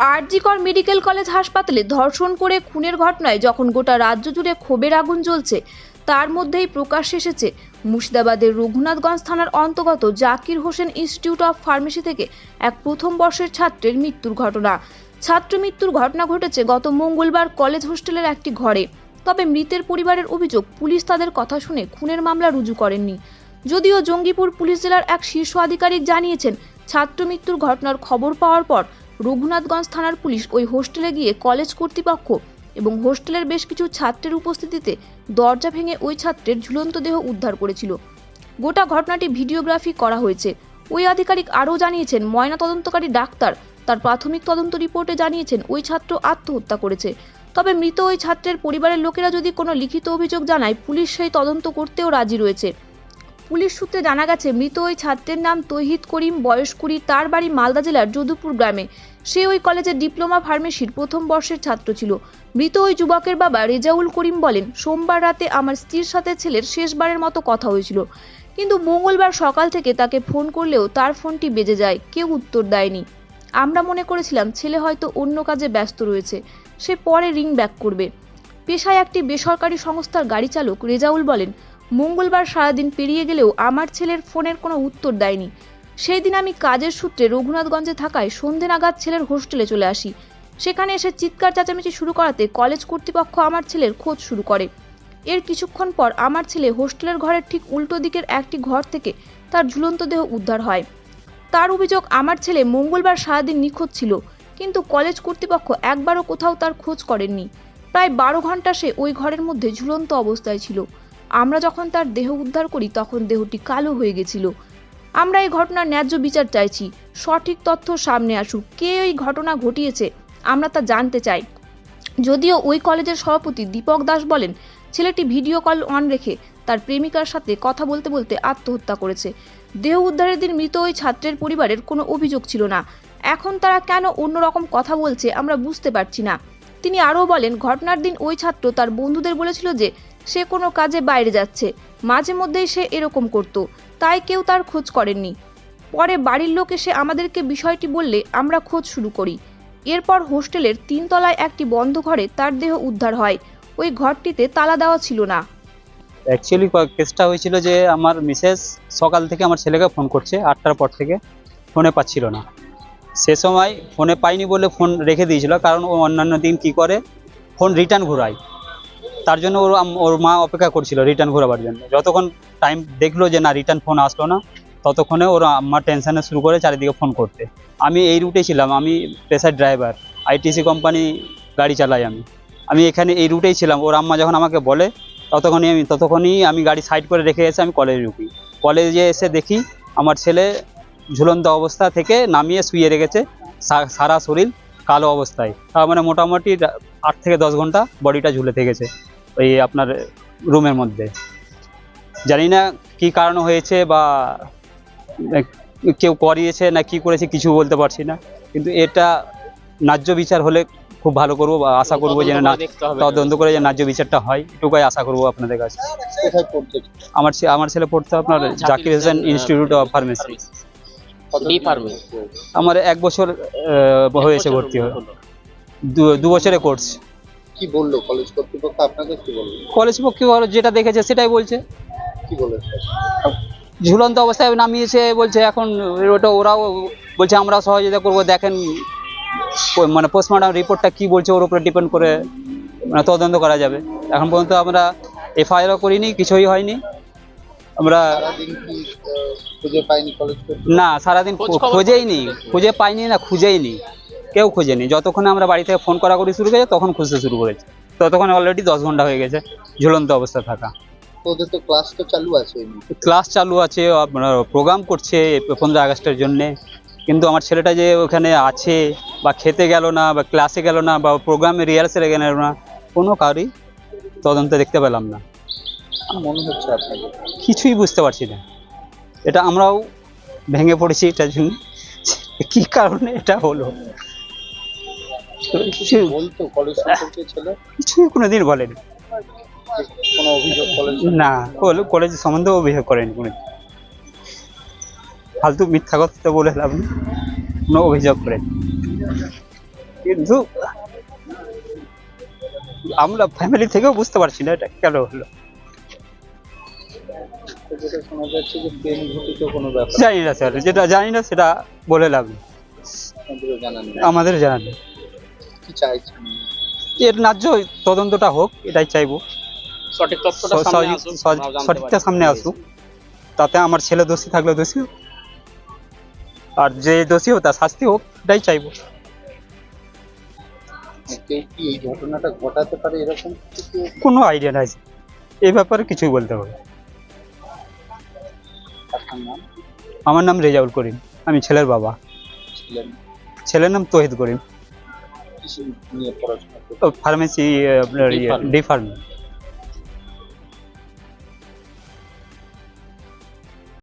RG Kar medical college হাসপাতালে ধর্ষণ করে খুনের ঘটনায় যখন গোটা রাজ্য জুড়ে ক্ষোভের আগুন জ্বলছে, তার মধ্যেই প্রকাশ এসেছে, মুর্শিদাবাদের রঘুনাথগঞ্জ থানার অন্তর্গত Zakir Hossain institute of pharmacy থেকে এক প্রথম বর্ষের ছাত্রের মৃত্যুর ঘটনা। ছাত্র মৃত্যুর ঘটনা ঘটেছে গত মঙ্গলবার কলেজ হোস্টেলের একটি ঘরে। তবে মৃতের পরিবারের অভিযোগ, পুলিশ তাদের কথা শুনে খুনের মামলা রুজু করেননি। যদিও জঙ্গিপুর পুলিশ জেলার এক শীর্ষ আধিকারিক জানিয়েছেন, ছাত্র মৃত্যুর ঘটনার খবর পাওয়ার পর রঘুনাথগঞ্জ থানার পুলিশ ওই হোস্টেলে গিয়ে কলেজ কর্তৃপক্ষ এবং হোস্টেলের বেশ কিছু ছাত্রের উপস্থিতিতে দরজা ভেঙে ওই ছাত্রের ঝুলন্ত দেহ উদ্ধার করেছিল। গোটা ঘটনাটি ভিডিওগ্রাফি করা হয়েছে। ওই আধিকারিক আরও জানিয়েছেন ময়না তদন্তকারী ডাক্তার তার প্রাথমিক তদন্ত রিপোর্টে জানিয়েছেন, ওই ছাত্র আত্মহত্যা করেছে। তবে মৃত ওই ছাত্রের পরিবারের লোকেরা যদি কোনো লিখিত অভিযোগ জানায়, পুলিশ সেই তদন্ত করতেও রাজি রয়েছে। পুলিশ সূত্রে জানা গেছে, মৃত ওই ছাত্রের নাম তৌহিদ করিম, বয়স কুড়ি, তার বাড়ি মালদা জেলার যদুপুর গ্রামে। সে ওই কলেজের ডিপ্লোমা ফার্মেসির প্রথম বর্ষের ছাত্র ছিল। মৃত ওই যুবকের বাবা রেজাউল করিম বলেন, সোমবার রাতে আমার স্ত্রীর সাথে ছেলের শেষবারের মতো কথা হয়েছিল। কিন্তু মঙ্গলবার সকাল থেকে তাকে ফোন করলেও তার ফোনটি বেজে যায়, কেউ উত্তর দেয়নি। আমরা মনে করেছিলাম, ছেলে হয়তো অন্য কাজে ব্যস্ত রয়েছে, সে পরে রিং ব্যাক করবে। পেশায় একটি বেসরকারি সংস্থার গাড়ি চালক রেজাউল বলেন মঙ্গলবার সারাদিন পেরিয়ে গেলেও আমার ছেলের ফোনের কোনো উত্তর দেয়নি। সেই দিন আমি কাজের সূত্রে রঘুনাথগঞ্জে থাকায় সন্ধে নাগাদ ছেলের হোস্টেলে চলে আসি। সেখানে এসে চিৎকার চেঁচামেচি শুরু করাতে কলেজ কর্তৃপক্ষ আমার ছেলের খোঁজ শুরু করে। এর কিছুক্ষণ পর আমার ছেলে হোস্টেলের ঘরের ঠিক উল্টো দিকের একটি ঘর থেকে তার ঝুলন্ত দেহ উদ্ধার হয়। তার অভিযোগ, আমার ছেলে মঙ্গলবার সারাদিন নিখোঁজ ছিল, কিন্তু কলেজ কর্তৃপক্ষ একবারও কোথাও তার খোঁজ করেননি। প্রায় বারো ঘণ্টা সে ওই ঘরের মধ্যে ঝুলন্ত অবস্থায় ছিল। আমরা যখন তার দেহ উদ্ধার করি, তখন দেহটি কালো হয়ে গেছিল। আমরা এই ঘটনার ন্যায্য বিচার চাইছি। সঠিক তথ্য সামনে আসুক। কে এই ঘটনা ঘটিয়েছে, আমরা তা জানতে চাই। যদিও ওই কলেজের সভাপতি দীপক দাস বলেন, ছেলেটি ভিডিও কল অন রেখে তার প্রেমিকার সাথে কথা বলতে বলতে আত্মহত্যা করেছে। দেহ উদ্ধারের দিন মৃত ওই ছাত্রের পরিবারের কোনো অভিযোগ ছিল না। এখন তারা কেন অন্যরকম কথা বলছে, আমরা বুঝতে পারছি না। তিনি আরও বলেন, ঘটনার দিন ওই ছাত্র তার বন্ধুদের বলেছিল যে সে কোনো কাজে বাইরে যাচ্ছে। মাঝে মধ্যেই সে এরকম করত। তাই কেউ তার খোঁজ করেননি। পরে বাড়ির লোক এসে আমাদেরকে বিষয়টি বললে আমরা খোঁজ শুরু করি। এরপর হোস্টেলের তিনতলায় একটি বন্ধ ঘরে তার দেহ উদ্ধার হয়। ওই ঘরটিতে তালা দেওয়া ছিল না। অ্যাকচুয়ালি কেসটা হয়েছিল যে আমার মিসেস সকাল থেকে আমার ছেলেকে ফোন করছে, আটটার পর থেকে। ফোনে পাচ্ছিল না। সে সময় ফোনে পাইনি বলে ফোন রেখে দিয়েছিল, কারণ ও অন্যান্য দিন কি করে? ফোন রিটার্ন ঘোরায়। তার জন্য ওর ওর মা অপেক্ষা করছিল রিটার্ন ঘোরাবার জন্য। যতক্ষণ টাইম দেখল যে না, রিটার্ন ফোন আসলো না, ততক্ষণে ওর আম্মা টেনশানে শুরু করে চারিদিকে ফোন করতে। আমি এই রুটে ছিলাম, আমি পেশার ড্রাইভার আইটিসি কোম্পানি গাড়ি চালাই আমি। আমি এখানে এই রুটেই ছিলাম, ওর আম্মা যখন আমাকে বলে, ততক্ষণই আমি ততক্ষণই আমি গাড়ি সাইড করে রেখে এসে আমি কলেজে ঢুকি। কলেজে এসে দেখি, আমার ছেলে ঝুলন্ত অবস্থা থেকে নামিয়ে শুয়ে রেখেছে সারা শরীর কালো অবস্থায়। তার মানে মোটামুটি আট থেকে দশ ঘণ্টা বডিটা ঝুলে থেকেছে ওই আপনার রুমের মধ্যে। জানি না কি কারণ হয়েছে বা কেউ করিয়েছে না কি করেছে কিছু বলতে পারছি না। কিন্তু এটা ন্যায্য বিচার হলে খুব ভালো করব বা আশা করব যে না তদন্ত করে যে ন্যায্য বিচারটা হয় এটুকুই আশা করব আপনাদের কাছে। আমার আমার ছেলে পড়তে আপনার Zakir Hossain institute of pharmacy B ফার্মে আমার এক বছর হয়েছে ভর্তি হয়ে। দু- দু বছরের কোর্স কি বলল? কলেজ কর্তৃপক্ষ আপনাকে কি বলল? কলেজ পক্ষে ওরা যেটা দেখেছে সেটাই বলছে। কি বলে ঝুলন্ত অবস্থায় নামিয়েছে বলছে এখন ওটা ওরাও বলছে আমরাও সহযোগিতা করব দেখেন মানে পোস্টমর্টম রিপোর্টটা কি বলছে ওর উপরে ডিপেন্ড করে মানে তদন্ত করা যাবে। এখন পর্যন্ত আমরা এফআইআরও করিনি কিছুই হয়নি। আমরা খুঁজে পাইনি কলেজ না সারাদিন খোঁজেই নি খুঁজে পাইনি না খুঁজেই নি কেউ খুঁজেনি যতক্ষণ আমরা বাড়ি থেকে ফোন করা করি শুরু করেছে তখন খুঁজতে শুরু করেছে। ততক্ষণ অলরেডি দশ ঘণ্টা হয়ে গেছে ঝুলন্ত অবস্থা থাকা। ওদের তো ক্লাস তো চালু আছে ক্লাস চালু আছে আপনার প্রোগ্রাম করছে পনেরো আগস্টের জন্যে। কিন্তু আমার ছেলেটা যে ওখানে আছে বা খেতে গেল না বা ক্লাসে গেল না বা প্রোগ্রামে রিহার্সেলে গেল না কোনো কারই তদন্ত দেখতে পেলাম না। মনে হচ্ছে আপনাকে কিছুই বুঝতে পারছি না। এটা আমরাও ভেঙে পড়েছি এটার জন্য। কি কারণে এটা হলো? কিছু কিছুই কোনোদিন বলেনি। কোনো অভিযোগ কলেজ না কলেজ সম্বন্ধে অভিযোগ করেনি কোনো ফালতু মিথ্যা কথা বলে লাভ নেই। কোনো অভিযোগ করেনি। কিন্তু আমরা ফ্যামিলি থেকেও বুঝতে পারছি না এটা কেন হলো। তো যেটা শোনা যাচ্ছে যে প্রেম ঘটিত কোনো ব্যাপার। জানি না স্যার যেটা জানি না সেটা বলে লাভ নেই। আপনাদেরও জানা নেই? আমাদের জানা নেই। কি চাইছেন? এর ন্যায্য তদন্তটা হোক এটাই চাইব। সঠিক তথ্যটা সামনে আসুক, সঠিক- আমরাও জানতে সঠিকটা সামনে আসুক। তাতে আমার ছেলে দোষী থাকলে দোষী। আর যে দোষী হোক তার শাস্তি হোক এটাই চাইব। কেউ কি এই ঘটনাটা ঘটাতে পারে এরকম কিছু? কোনো আইডিয়া নাই। এই ব্যাপারে কিছুই বলতে হবে না। আমার নাম রেজাউল করিম আমি ছেলের বাবা। ছেলের নাম? তহিদ করিম। ফার্মেসি আপনার ডি ফার্ম। D pharm